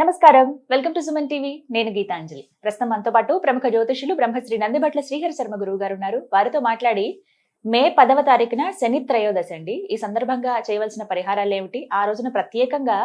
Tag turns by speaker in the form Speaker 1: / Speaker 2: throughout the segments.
Speaker 1: నమస్కారం. Welcome to Suman TV. నేను గీతాంజలి. ప్రస్తుతం మనతో పాటు ప్రముఖ జ్యోతిషులు బ్రహ్మశ్రీ నందిభట్ల శ్రీహరి శర్మ గురువు గారు ఉన్నారు. వారితో మాట్లాడి మే పదవ తారీఖున శని త్రయోదశి అండి. ఈ సందర్భంగా చేయవలసిన పరిహారాలు ఏమిటి? ఆ రోజున ప్రత్యేకంగా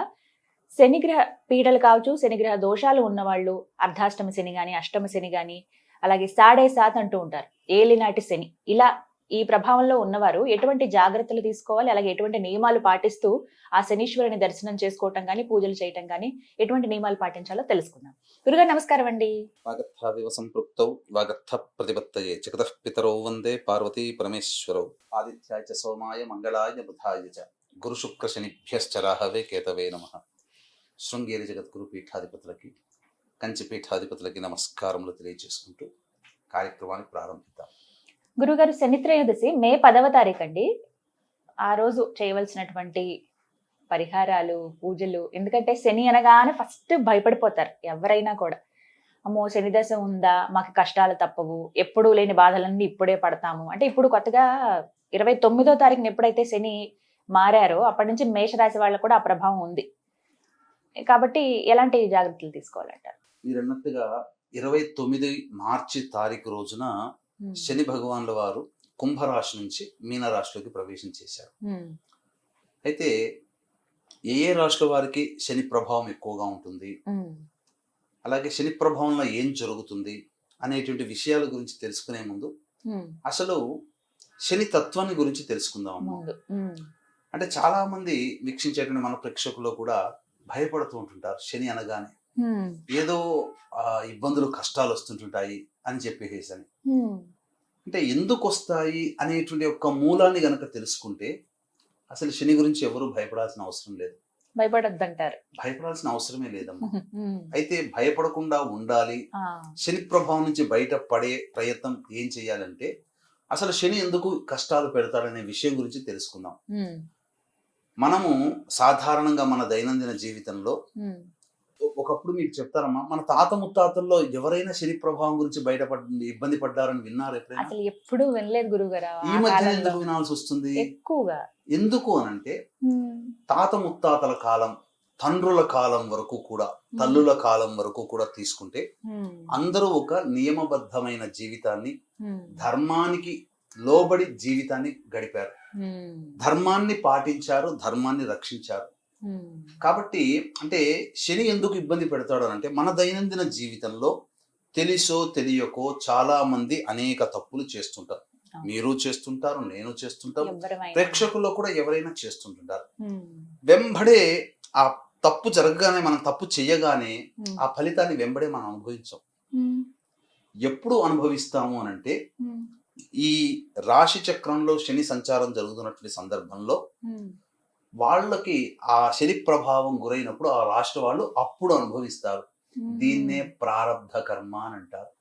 Speaker 1: శనిగ్రహ పీడలు కావచ్చు శనిగ్రహ దోషాలు ఉన్నవాళ్ళు అర్ధాష్టమ శని గాని అష్టమ శని గాని అలాగే సాడే సాత్ అంటూ ఉంటారు. ఏలినాటి శని. ఇలా ఈ ప్రభావంలో ఉన్నవారు ఎటువంటి జాగ్రత్తలు తీసుకోవాలి? అలాగే ఎటువంటి నియమాలు పాటిస్తూ ఆ శనీశ్వరుని దర్శనం చేసుకోవటం కానీ పూజలు చేయటం కానీ ఎటువంటి నియమాలు పాటించాలో తెలుసుకుందాం. గురుగారు నమస్కారం అండి.
Speaker 2: వాగర్థావివ సంపృక్తౌ వాగర్థ ప్రతిపత్తయే జగత పితరౌ వందే పార్వతీ పరమేశ్వరౌ. ఆదిత్యాయ చ సోమాయ మంగళాయ బుధాయ చ. గురు శుక్ర శనిభ్యశ్చరాహవే కేతవే నమ. శృంగేరి జగద్గురు పీఠాధిపతులకి కంచి పీఠాధిపతులకి నమస్కారములు తెలియజేసుకుంటూ కార్యక్రమాన్ని ప్రారంభిద్దాం.
Speaker 1: గురుగారు శని త్రయోదశి మే పదవ తారీఖు అండి ఆ రోజు చేయవలసినటువంటి పరిహారాలు పూజలు ఎందుకంటే శని అనగానే ఫస్ట్ భయపడిపోతారు ఎవరైనా కూడా. అమ్మో శని దశ ఉందా? మాకు కష్టాలు తప్పవు. ఎప్పుడు లేని బాధలన్నీ ఇప్పుడే పడతాము. అంటే ఇప్పుడు కొత్తగా ఇరవై తొమ్మిదో తారీఖున ఎప్పుడైతే శని మారారో అప్పటి నుంచి మేషరాశి వాళ్ళకు కూడా ఆ ప్రభావం ఉంది. కాబట్టి ఎలాంటి జాగ్రత్తలు తీసుకోవాలంటారు?
Speaker 2: మీరు అన్నట్టుగా ఇరవై తొమ్మిది మార్చి తారీఖు రోజున శని భగవానుల వారు కుంభరాశి నుంచి మీనరాశిలోకి ప్రవేశం చేశారు.
Speaker 1: ఉమ్,
Speaker 2: అయితే ఏ ఏ రాశుల వారికి శని ప్రభావం ఎక్కువగా ఉంటుంది? అలాగే శని ప్రభావంలో ఏం జరుగుతుంది? అనేటువంటి విషయాల గురించి తెలుసుకునే ముందు అసలు శని తత్వాన్ని గురించి తెలుసుకుందాం అంటే చాలా మంది వీక్షించేటువంటి మన ప్రేక్షకుల్లో కూడా భయపడుతూ ఉంటుంటారు శని అనగానే. ఏదో ఆ, ఇబ్బందులు కష్టాలు వస్తుంటుంటాయి అని చెప్పేసి అని. అంటే ఎందుకు వస్తాయి అనేటువంటి ఒక మూలాన్ని గనక తెలుసుకుంటే అసలు శని గురించి ఎవరు భయపడాల్సిన అవసరం లేదు.
Speaker 1: భయపడొద్దంటారు.
Speaker 2: భయపడాల్సిన అవసరమే లేదమ్మా. అయితే భయపడకుండా ఉండాలి. శని ప్రభావం నుంచి బయట పడే ప్రయత్నం ఏం చేయాలంటే అసలు శని ఎందుకు కష్టాలు పెడతాడనే విషయం గురించి తెలుసుకుందాం. మనము సాధారణంగా మన దైనందిన జీవితంలో ఒకప్పుడు మీకు చెప్తారమ్మా మన తాత ముత్తాతల్లో ఎవరైనా శని ప్రభావం గురించి బయటపడ ఇబ్బంది పడ్డారని విన్నారు ఎప్పుడైనా?
Speaker 1: అసలు ఎప్పుడు వినలేదు గురుగారు
Speaker 2: ఈ మధ్య ఎందుకు వినాల్సి వస్తుంది?
Speaker 1: ఎక్కువగా.
Speaker 2: ఎందుకు అనంటే
Speaker 1: ఉమ్,
Speaker 2: తాత ముత్తాతల కాలం తండ్రుల కాలం వరకు కూడా తల్లుల కాలం వరకు కూడా తీసుకుంటే అందరూ ఒక నియమబద్ధమైన జీవితాన్ని ధర్మానికి లోబడి జీవితాన్ని గడిపారు. ధర్మాన్ని పాటించారు ధర్మాన్ని రక్షించారు. కాబట్టి అంటే శని ఎందుకు ఇబ్బంది పెడతాడు అంటే మన దైనందిన జీవితంలో తెలిసో తెలియకో చాలా మంది అనేక తప్పులు చేస్తుంటారు. మీరు చేస్తుంటారు నేను చేస్తుంటాం
Speaker 1: ఎవ్వరమైనా.
Speaker 2: ప్రేక్షకుల్లో కూడా ఎవరైనా చేస్తుంటుంటారు. వెంబడే ఆ తప్పు జరగగానే మనం తప్పు చేయగానే ఆ ఫలితాన్ని వెంబడే మనం అనుభవించాం. ఎప్పుడు అనుభవిస్తాము అని అంటే ఈ రాశి చక్రంలో శని సంచారం జరుగుతున్నటువంటి సందర్భంలో వాళ్ళకి ఆ శని ప్రభావం గురైనప్పుడు ఆ రాష్ట్ర వాళ్ళు అప్పుడు అనుభవిస్తారు. దీన్నే ప్రారబ్ధ కర్మ అని అంటారు.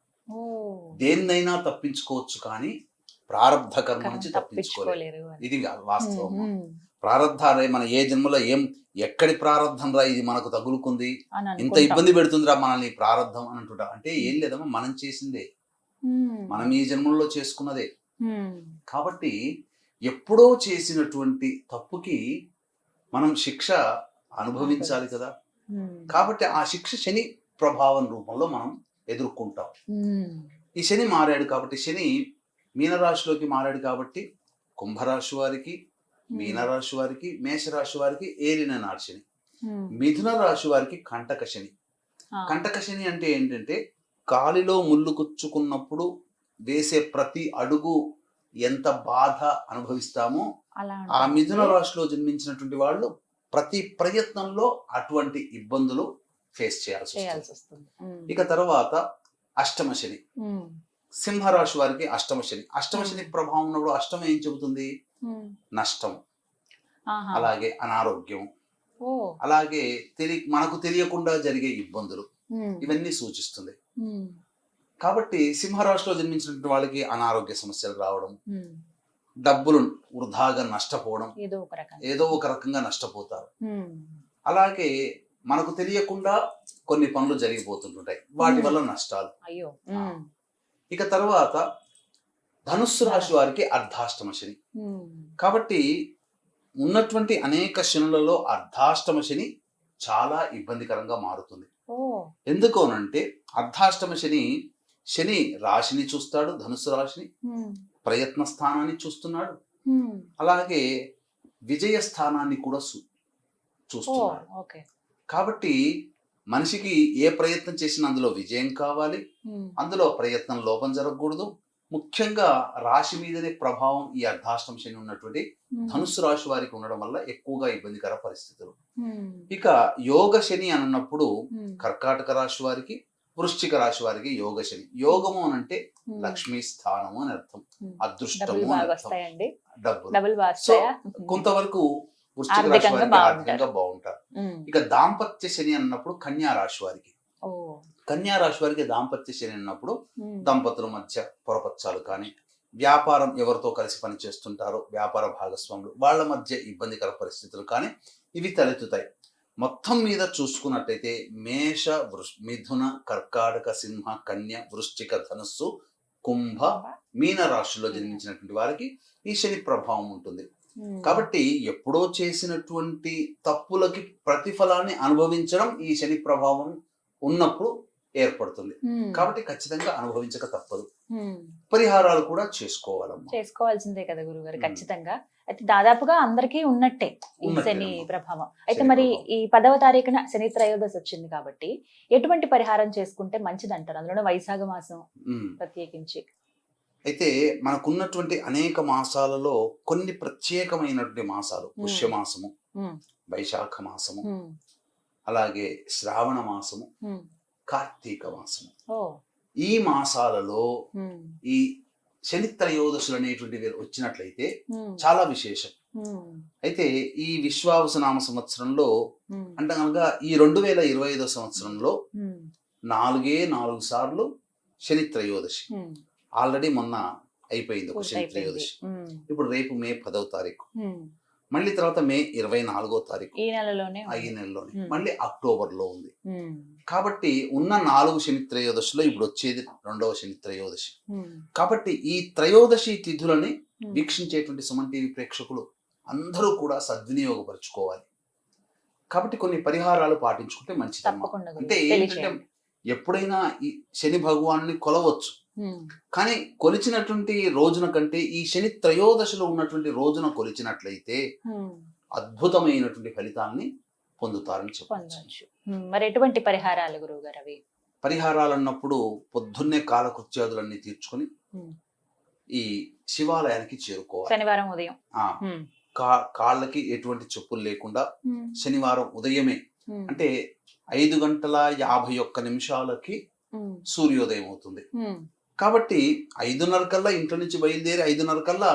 Speaker 2: దేన్నైనా తప్పించుకోవచ్చు కానీ ప్రారబ్ధ కర్మ నుంచి
Speaker 1: తప్పించుకోలేరు.
Speaker 2: ఇది వాస్తవం. ప్రారబ్ధాలే మన ఏ జన్మలో ఏం ఎక్కడి ప్రారబ్ధం రా ఇది మనకు తగులుకుంది? ఇంత. ఇబ్బంది పెడుతుందిరా మనల్ని ఈ ప్రారబ్ధం అని అంటుంటా అంటే ఏం లేదమ్మా మనం చేసిందే. మనం ఈ జన్మలో చేసుకున్నదే. కాబట్టి ఎప్పుడో చేసినటువంటి తప్పుకి మనం శిక్ష అనుభవించాలి కదా.
Speaker 1: ఉమ్,
Speaker 2: కాబట్టి ఆ శిక్ష శని ప్రభావం రూపంలో మనం ఎదుర్కొంటాం.
Speaker 1: ఉమ్,
Speaker 2: ఈ శని మారాడు కాబట్టి శని మీనరాశిలోకి మారాడు కాబట్టి కుంభరాశి వారికి మీనరాశి వారికి మేషరాశి వారికి ఏలిన నాడు శని. మిథున రాశి వారికి కంటక శని. కంటక శని అంటే ఏంటంటే కాలిలో ముళ్ళు కుచ్చుకున్నప్పుడు వేసే ప్రతి అడుగు ఎంత బాధ అనుభవిస్తామో ఆ. మిథున రాశిలో జన్మించినటువంటి వాళ్ళు ప్రతి ప్రయత్నంలో అటువంటి ఇబ్బందులు ఫేస్ చేయాల్సి వస్తుంది. ఇక తర్వాత అష్టమ శని. సింహరాశి వారికి అష్టమ శని. అష్టమ శని. ప్రభావం ఉన్నప్పుడు అష్టమ ఏం చెబుతుంది? నష్టం. అలాగే అనారోగ్యం. అలాగే తెలి మనకు తెలియకుండా జరిగే ఇబ్బందులు. ఇవన్నీ సూచిస్తుంది. కాబట్టి సింహరాశిలో జన్మించినటువంటి వాళ్ళకి అనారోగ్య సమస్యలు రావడం. డబ్బులు వృధాగా నష్టపోవడం
Speaker 1: ఏదో ఒక రకంగా.
Speaker 2: ఏదో ఒక రకంగా నష్టపోతారు. అలాగే మనకు తెలియకుండా కొన్ని పనులు జరిగిపోతుంటాయి వాటి. వల్ల నష్టాలు.
Speaker 1: అయ్యో.
Speaker 2: ఇక తర్వాత ధనుస్సు రాశి వారికి అర్ధాష్టమ శని. కాబట్టి ఉన్నటువంటి అనేక శనులలో అర్ధాష్టమ శని చాలా ఇబ్బందికరంగా మారుతుంది. ఎందుకు అనంటే అర్ధాష్టమ శని శని రాశిని చూస్తాడు ధనుసు రాశిని ప్రయత్న స్థానాన్ని చూస్తున్నాడు. అలాగే విజయ స్థానాన్ని కూడా చూస్తున్నాడు
Speaker 1: ఓకే
Speaker 2: కాబట్టి మనిషికి ఏ ప్రయత్నం చేసినా అందులో విజయం కావాలి.
Speaker 1: ఉమ్,
Speaker 2: అందులో ప్రయత్నం లోపం జరగకూడదు. ముఖ్యంగా రాశి మీదనే ప్రభావం ఈ అర్ధాష్టమ శని ఉన్నటువంటి
Speaker 1: ఉమ్,
Speaker 2: ధనుసు రాశి వారికి ఉండడం వల్ల ఎక్కువగా ఇబ్బందికర పరిస్థితులు. ఇక యోగ శని అని అన్నప్పుడు కర్కాటక రాశి వారికి వృశ్చిక రాశి వారికి యోగ శని. యోగము అని అంటే. లక్ష్మీ స్థానము అని అర్థం. అదృష్టము అని అర్థం. డబ్బులు.
Speaker 1: వస్తాయా?
Speaker 2: కొంతవరకు వృశ్చిక రాశి వారికి. ఆర్థికంగా బాగుంటారు. ఇక దాంపత్య శని అన్నప్పుడు కన్యా రాశి వారికి. కన్యా రాశి వారికి దాంపత్య శని అన్నప్పుడు దంపతుల మధ్య పొరపచ్చాలు కానీ వ్యాపారం ఎవరితో కలిసి పనిచేస్తుంటారో వ్యాపార భాగస్వాములు వాళ్ళ మధ్య ఇబ్బందికర పరిస్థితులు కానీ ఇవి తలెత్తుతాయి. మొత్తం మీద చూసుకున్నట్టయితే మేష వృష్ మిథున కర్కాటక సింహ కన్య వృశ్చిక ధనుస్సు కుంభ మీన రాశుల్లో జన్మించినటువంటి వారికి ఈ శని ప్రభావం ఉంటుంది. కాబట్టి ఎప్పుడో చేసినటువంటి తప్పులకి ప్రతిఫలాన్ని అనుభవించడం ఈ శని ప్రభావం ఉన్నప్పుడు ఏర్పడుతుంది. కాబట్టి ఖచ్చితంగా అనుభవించక తప్పదు. పరిహారాలు కూడా చేసుకోవాలమ్మా.
Speaker 1: చేసుకోవాల్సిందే కదా గురుగారు. ఖచ్చితంగా. అయితే దాదాపుగా అందరికీ ఉన్నట్టే ఈ శని. ప్రభావం అయితే మరి. ఈ పదవ తారీఖున శని త్రయోదశి వచ్చింది కాబట్టి ఎటువంటి పరిహారం చేసుకుంటే మంచిది అంటారు అందులో వైశాఖ మాసం. ప్రత్యేకించి
Speaker 2: అయితే మనకున్నటువంటి అనేక మాసాలలో కొన్ని ప్రత్యేకమైనటువంటి మాసాలు. పుష్యమాసము వైశాఖ మాసము అలాగే శ్రావణ మాసము. కార్తీక మాసము ఈ మాసాలలో ఈ శని త్రయోదశులు అనేటువంటివి వచ్చినట్లయితే చాలా విశేషం. అయితే ఈ విశ్వావసనామ సంవత్సరంలో
Speaker 1: ఉమ్,
Speaker 2: అంటే కనుక ఈ రెండు వేల ఇరవై ఐదో సంవత్సరంలో నాలుగే నాలుగు సార్లు శని త్రయోదశి. ఆల్రెడీ మొన్న అయిపోయింది ఒక శని. త్రయోదశి ఇప్పుడు రేపు మే పదవ తారీఖు. మళ్ళీ తర్వాత మే ఇరవై నాలుగో తారీఖు
Speaker 1: ఈ నెలలోనే
Speaker 2: ఈ. నెలలోనే. మళ్ళీ అక్టోబర్లో ఉంది కాబట్టి ఉన్న నాలుగు శని త్రయోదశిలో ఇప్పుడు వచ్చేది రెండవ శని త్రయోదశి కాబట్టి ఈ త్రయోదశి తిథులని. వీక్షించేటువంటి సుమన్ టీవీ ప్రేక్షకులు అందరూ కూడా సద్వినియోగపరచుకోవాలి కాబట్టి కొన్ని పరిహారాలు పాటించుకుంటే
Speaker 1: గురువు.
Speaker 2: అంటే ఏంటంటే. ఎప్పుడైనా ఈ శని భగవాన్ని కొలవచ్చు కానీ కొలిచినటువంటి రోజున కంటే ఈ శని త్రయోదశిలో ఉన్నటువంటి రోజున కొలిచినట్లయితే. అద్భుతమైనటువంటి ఫలితాన్ని పొందుతారని చెప్పవచ్చు
Speaker 1: మరి ఎటువంటి పరిహారాలు గురువు గారు అవి?
Speaker 2: పరిహారాలు అన్నప్పుడు పొద్దున్నే కాలకృత్యాదులన్నీ తీర్చుకొని. ఈ శివాలయానికి చేరుకోవాలి.
Speaker 1: శనివారం ఉదయం.
Speaker 2: కాళ్ళకి ఎటువంటి చెప్పులు లేకుండా శనివారం ఉదయమే అంటే ఐదు గంటల యాభై ఒక్క నిమిషాలకి సూర్యోదయం అవుతుంది. కాబట్టి ఐదున్నర కల్లా ఇంట్లో నుంచి బయలుదేరి ఐదున్నర కల్లా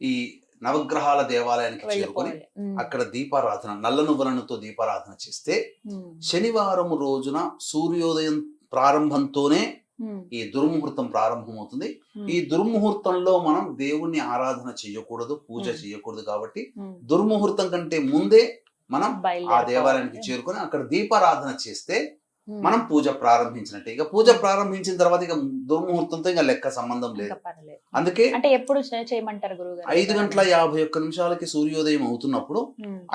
Speaker 2: ఈ నవగ్రహాల దేవాలయానికి చేరుకొని అక్కడ దీపారాధన నల్ల నువ్వులనుతో దీపారాధన చేస్తే శనివారం రోజున సూర్యోదయం ప్రారంభంతోనే ఈ దుర్ముహూర్తం ప్రారంభమవుతుంది. ఈ దుర్ముహూర్తంలో మనం దేవుణ్ణి ఆరాధన చేయకూడదు పూజ. చేయకూడదు కాబట్టి దుర్ముహూర్తం కంటే ముందే మనం ఆ. దేవాలయానికి చేరుకొని అక్కడ దీపారాధన చేస్తే మనం పూజ ప్రారంభించినట్టే. ఇక పూజ ప్రారంభించిన తర్వాత ఇక దుర్ముహూర్తంతో ఇంకా లెక్క సంబంధం లేదు. అందుకే
Speaker 1: అంటే ఎప్పుడు చేయమంటారు గురువు గారు
Speaker 2: ఐదు గంటల యాభై ఒక్క నిమిషాలకి సూర్యోదయం అవుతున్నప్పుడు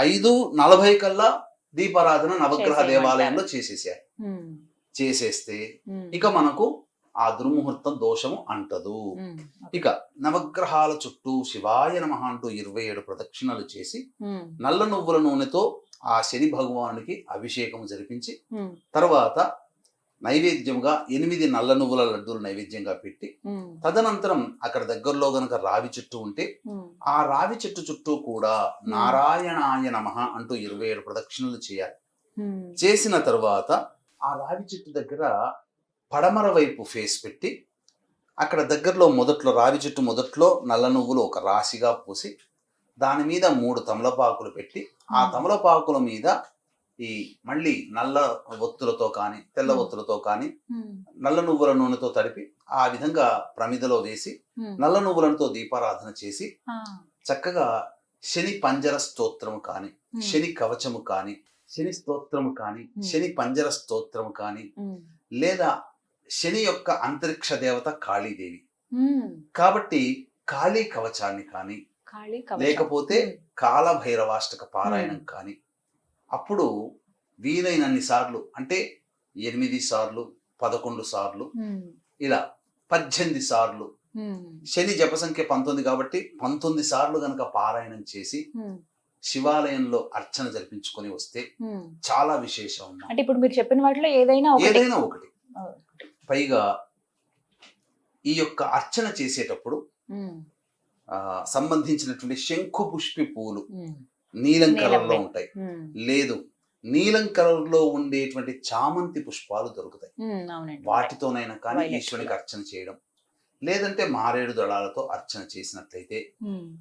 Speaker 2: ఐదు నలభై కల్లా దీపారాధన నవగ్రహ. దేవాలయంలో చేసేసారు చేసేస్తే ఇక మనకు ఆ దుర్ముహూర్తం దోషము అంటదు. ఇక నవగ్రహాల చుట్టూ శివాయ నమః అంటూ ఇరవై ఏడు ప్రదక్షిణలు చేసి నల్ల నువ్వుల నూనెతో ఆ శని భగవానునికి అభిషేకం జరిపించి తర్వాత నైవేద్యముగా ఎనిమిది నల్ల నువ్వుల లడ్డూలు నైవేద్యంగా పెట్టి తదనంతరం అక్కడ దగ్గరలో గనక రావి చెట్టు ఉంటే ఆ రావి చెట్టు చుట్టూ కూడా నారాయణాయ నమః అంటూ ఇరవై ఏడు ప్రదక్షిణలు చేయాలి. చేసిన తర్వాత ఆ రావి చెట్టు దగ్గర పడమర వైపు ఫేస్ పెట్టి అక్కడ దగ్గరలో మొదట్లో రావి చెట్టు మొదట్లో నల్ల నువ్వులు ఒక రాశిగా పూసి దాని మీద మూడు తమలపాకులు పెట్టి ఆ. తమలపాకుల మీద ఈ మళ్ళీ నల్ల ఒత్తులతో కానీ తెల్ల. ఒత్తులతో కానీ నల్ల నువ్వుల నూనెతో తడిపి ఆ విధంగా ప్రమిదలో వేసి నల్ల నువ్వులతో దీపారాధన చేసి చక్కగా శని పంజర స్తోత్రము కానీ శని కవచము కానీ శని స్తోత్రము కానీ. శని పంజర స్తోత్రము కానీ లేదా శని యొక్క అంతరిక్ష దేవత కాళీదేవి కాబట్టి కాళీ కవచాన్ని కానీ. లేకపోతే
Speaker 1: ఉమ్,
Speaker 2: కాల భైరవాష్టక పారాయణం కానీ అప్పుడు వీలైనన్ని సార్లు అంటే ఎనిమిది సార్లు పదకొండు సార్లు ఇలా పద్దెనిమిది సార్లు. శని జప సంఖ్య పంతొమ్మిది కాబట్టి పంతొమ్మిది సార్లు గనక పారాయణం చేసి శివాలయంలో అర్చన జరిపించుకొని వస్తే. చాలా విశేషం.
Speaker 1: అంటే ఇప్పుడు మీరు చెప్పిన వాటిలో ఏదైనా ఒకటి.
Speaker 2: ఏదైనా ఒకటి. పైగా ఈ యొక్క అర్చన చేసేటప్పుడు సంబంధించినటువంటి శంఖు పుష్పి పూలు నీలం
Speaker 1: నీలం
Speaker 2: కలర్లో
Speaker 1: రంగు.
Speaker 2: ఉంటాయి లేదు నీలం కలర్లో ఉండేటువంటి చామంతి పుష్పాలు దొరుకుతాయి. వాటితోనైనా కానీ ఈశ్వరునికి. అర్చన చేయడం. లేదంటే మారేడు దళాలతో అర్చన చేసినట్లయితే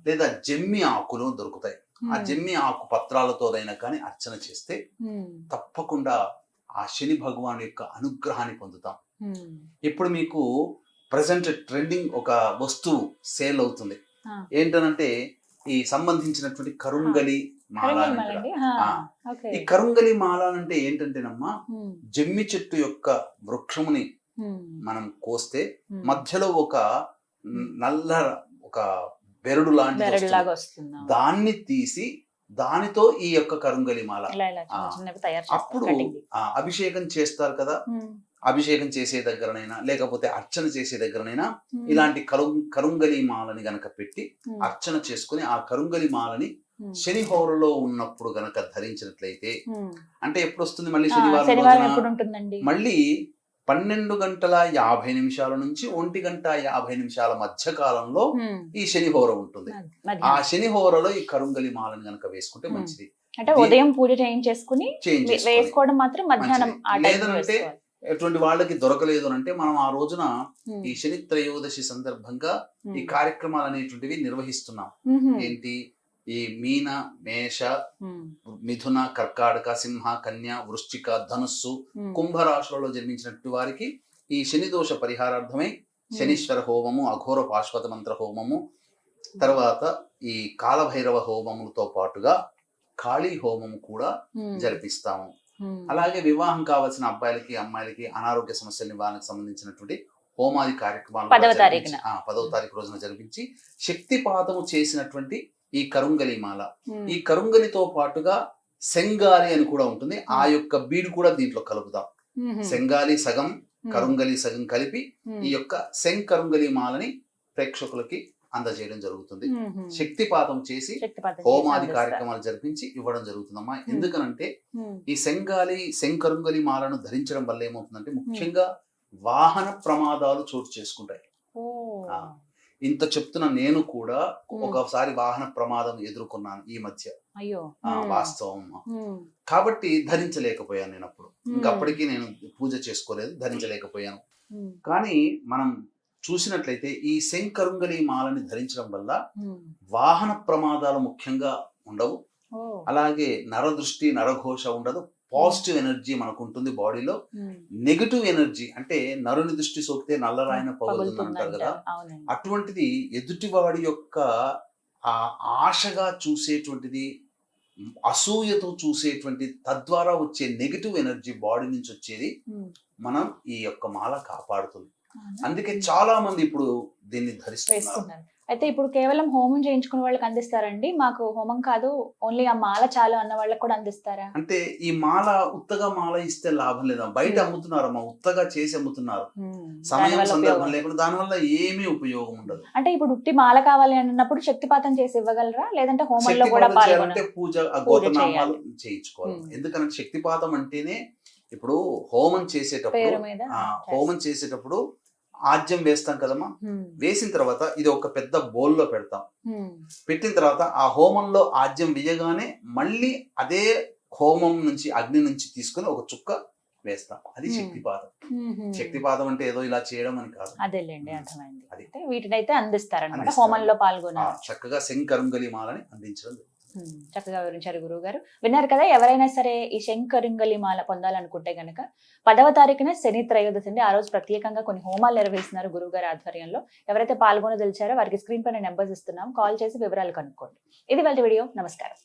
Speaker 2: లేదా జమ్మి ఆకులు దొరుకుతాయి. ఆ జమ్మి ఆకు పత్రాలతోనైనా కానీ అర్చన చేస్తే తప్పకుండా ఆ శని భగవాన్ యొక్క అనుగ్రహాన్ని పొందుతాం. ఇప్పుడు మీకు ప్రజెంట్ ట్రెండింగ్ ఒక వస్తువు సేల్ అవుతుంది. ఏంటనంటే ఈ సంబంధించినటువంటి కరుంగలి మాల ఈ కరుంగలి మాల అంటే ఏంటంటేనమ్మా జమ్మి చెట్టు యొక్క వృక్షముని మనం కోస్తే. మధ్యలో ఒక నల్ల ఒక బెరడు లాంటి దాన్ని తీసి దానితో ఈ యొక్క కరుంగలి మాల. అప్పుడు అభిషేకం చేస్తారు కదా. అభిషేకం చేసే దగ్గరనైనా లేకపోతే అర్చన చేసే దగ్గరనైనా
Speaker 1: ఉమ్,
Speaker 2: ఇలాంటి కరు కరుంగలి మాలని గనక పెట్టి
Speaker 1: ఉమ్,
Speaker 2: అర్చన చేసుకుని ఆ కరుంగలి మాలని
Speaker 1: ఉమ్,
Speaker 2: శని హోరలో ఉన్నప్పుడు గనక ధరించినట్లయితే. అంటే ఎప్పుడు వస్తుంది మళ్ళీ శనివారం మళ్ళీ పన్నెండు గంటల యాభై నిమిషాల నుంచి ఒంటి గంట యాభై నిమిషాల మధ్య కాలంలో ఈ శని హోర ఉంటుంది. ఆ. శని హోరలో ఈ కరుంగలి మాలని గనక వేసుకుంటే. మంచిది.
Speaker 1: అంటే ఉదయం పూజ చేయించేసుకుని వేసుకోవడం మాత్రం మధ్యాహ్నం
Speaker 2: లేదంటే ఎటువంటి వాళ్ళకి దొరకలేదు అని అంటే మనం ఆ రోజున ఈ శని త్రయోదశి సందర్భంగా ఈ కార్యక్రమాలు అనేటువంటివి నిర్వహిస్తున్నాం. ఏంటి? ఈ మీన మేష మిథున కర్కాటక సింహ కన్య వృశ్చిక ధనుస్సు కుంభరాశులలో జన్మించినటువంటి వారికి ఈ శని దోష పరిహారార్థమై శనీశ్వర హోమము అఘోర పాశ్వత మంత్ర హోమము తర్వాత ఈ కాలభైరవ హోమములతో పాటుగా కాళీ హోమము కూడా జరిపిస్తాము. అలాగే వివాహం కావాల్సిన అబ్బాయిలకి అమ్మాయిలకి అనారోగ్య సమస్యల నివారణకు సంబంధించినటువంటి హోమాది కార్యక్రమాలు
Speaker 1: పదవ
Speaker 2: తారీఖు రోజున జరిపించి శక్తిపాతము చేసినటువంటి ఈ కరుంగలి మాల. ఈ కరుంగలితో పాటుగా సెంగాలి అని కూడా ఉంటుంది. ఆ యొక్క బీడు కూడా దీంట్లో కలుపుతాం. సెంగాలి సగం కరుంగలి సగం కలిపి ఈ యొక్క సెం కరుంగలి మాలని ప్రేక్షకులకి అందజేయడం జరుగుతుంది. శక్తిపాతం చేసి హోమాది. కార్యక్రమాలు జరిపించి ఇవ్వడం జరుగుతుందమ్మా. ఎందుకనంటే ఈ సెంగాలి శంకరుంగలి మాలను ధరించడం వల్ల ఏమవుతుందంటే ముఖ్యంగా వాహన ప్రమాదాలు చోటు చేసుకుంటాయి. ఇంత చెప్తున్న నేను కూడా. ఒకసారి వాహన ప్రమాదం ఎదుర్కొన్నాను ఈ మధ్య.
Speaker 1: అయ్యో.
Speaker 2: వాస్తవం. కాబట్టి ధరించలేకపోయాను నేను అప్పుడు. ఇంకప్పటికీ నేను పూజ చేసుకోలేదు ధరించలేకపోయాను. కానీ మనం చూసినట్లయితే ఈ శంకరుంగలి మాలని ధరించడం వల్ల వాహన ప్రమాదాలు ముఖ్యంగా ఉండవు. అలాగే నరదృష్టి నరఘోష ఉండదు. పాజిటివ్ ఎనర్జీ మనకు ఉంటుంది బాడీలో నెగటివ్ ఎనర్జీ అంటే నరుని దృష్టి సోకితే నల్లరాయన పగులుతుంది
Speaker 1: పగులుతుంది
Speaker 2: అంటారు కదా. అటువంటిది ఎదుటివాడి యొక్క ఆ ఆశగా చూసేటువంటిది అసూయతో చూసేటువంటి తద్వారా వచ్చే నెగటివ్ ఎనర్జీ బాడీ నుంచి వచ్చేది మనం ఈ యొక్క మాల కాపాడుతుంది? అందుకే చాలా మంది ఇప్పుడు దీన్ని ధరిస్తున్నారు.
Speaker 1: అయితే ఇప్పుడు కేవలం హోమం చేయించుకున్న వాళ్ళకి అందిస్తారండి? మాకు హోమం కాదు ఓన్లీ ఆ మాల చాలు అన్న వాళ్ళకి కూడా అందిస్తారా?
Speaker 2: అంటే ఈ మాల ఉత్తగా మాల ఇస్తే లాభం లేదా? బయట
Speaker 1: Hmm.
Speaker 2: అమ్ముతున్నారమ్మా ఉత్తగా చేసి అమ్ముతున్నారు.
Speaker 1: ఉమ్,
Speaker 2: సమయం సందర్భం. లేకుండా దానివల్ల ఏమీ ఉపయోగం ఉండదు.
Speaker 1: అంటే ఇప్పుడు ఉట్టి మాల కావాలి అన్నప్పుడు శక్తిపాతం చేసి ఇవ్వగలరా? లేదంటే హోమంలో కూడా
Speaker 2: పూజ గోతనామాలు చేయించుకోవాలి.
Speaker 1: Hmm.
Speaker 2: ఎందుకంటే శక్తిపాతం అంటేనే ఇప్పుడు హోమం చేసేటప్పుడు హోమం చేసేటప్పుడు ఆజ్యం వేస్తాం కదమ్మా? వేసిన తర్వాత ఇది ఒక పెద్ద బౌల్లో పెడతాం. పెట్టిన తర్వాత ఆ హోమంలో ఆజ్యం వేయగానే మళ్ళీ అదే హోమం నుంచి అగ్ని నుంచి తీసుకుని ఒక చుక్క వేస్తాం. అది
Speaker 1: ఉమ్.
Speaker 2: శక్తిపాతం అంటే ఏదో ఇలా చేయడం అని కాదు.
Speaker 1: అదేలేండి అర్థమైంది. వీటినైతే
Speaker 2: అందిస్తారు.
Speaker 1: హోమంలో
Speaker 2: ఆ,
Speaker 1: పాల్గొనాలి
Speaker 2: చక్కగా శంకరుంగలి మాలని అందించడం
Speaker 1: చక్కగా వివరించారు గురువు గారు విన్నారు కదా ఎవరైనా సరే ఈ శంకరింగలి మాల పొందాలనుకుంటే గనక పదవ తారీఖున శని త్రయోదశి అండి ఆ రోజు ప్రత్యేకంగా కొన్ని హోమాలు నిర్వహిస్తున్నారు గురువు గారి ఆధ్వర్యంలో. ఎవరైతే పాల్గొనదలిచారో వారికి స్క్రీన్ పైన నెంబర్స్ ఇస్తున్నాం. కాల్ చేసి వివరాలు కనుక్కోండి. ఇది వాళ్ళ వీడియో. నమస్కారం.